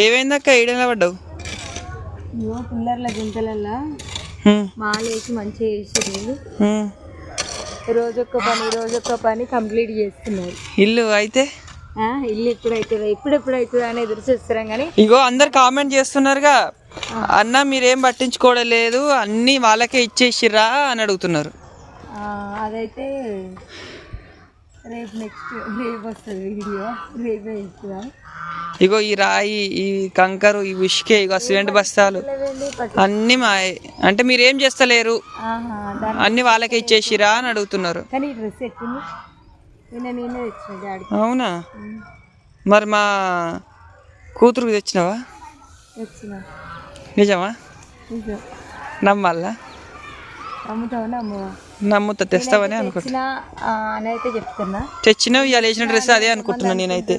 ఏమైందక్క ఈడ నిలబడ్డావు ఇగో పిల్లర్ల గుంతలల్లా మాలేసి మంచిగా హ్మ్. రోజొక్క పని రోజొక్క పని కంప్లీట్ చేస్తున్నారు. ఇల్లు అయితే? ఇల్లు ఎప్పుడైతుందో ఎప్పుడెప్పుడు అవుతుందో అని ఎదురు చూస్తున్నాం కానీ ఇగో అందరు కామెంట్ చేస్తున్నారుగా అన్న మీరేం పట్టించుకోవడం లేదు అన్నీ వాళ్ళకే ఇచ్చేసిర్రా అని అడుగుతున్నారు. అదైతే రేపు నెక్స్ట్ రేపు వస్తుంది వీడియో రేపే ఇస్తున్నాం ఇగో ఈ రాయి ఈ కంకరు ఈ ఉష్కే ఇగో సిమెంట్ బస్తాలు అన్నీ మా అంటే మీరేం చేస్తలేరు? ఆహా దాని అన్ని వాళ్ళకే ఇచ్చేసిరా అని అడుగుతున్నారు. అవునా? మరి మా కూతురుకు తెచ్చినావా? తెచ్చిన. నిజమా? నిజం. నమ్మాలా? నమ్ముతా తెస్తావని అనుకుంటా. తెచ్చిన ఇవాళ వేసిన డ్రెస్ అదే అనుకుంటున్నా నేనైతే.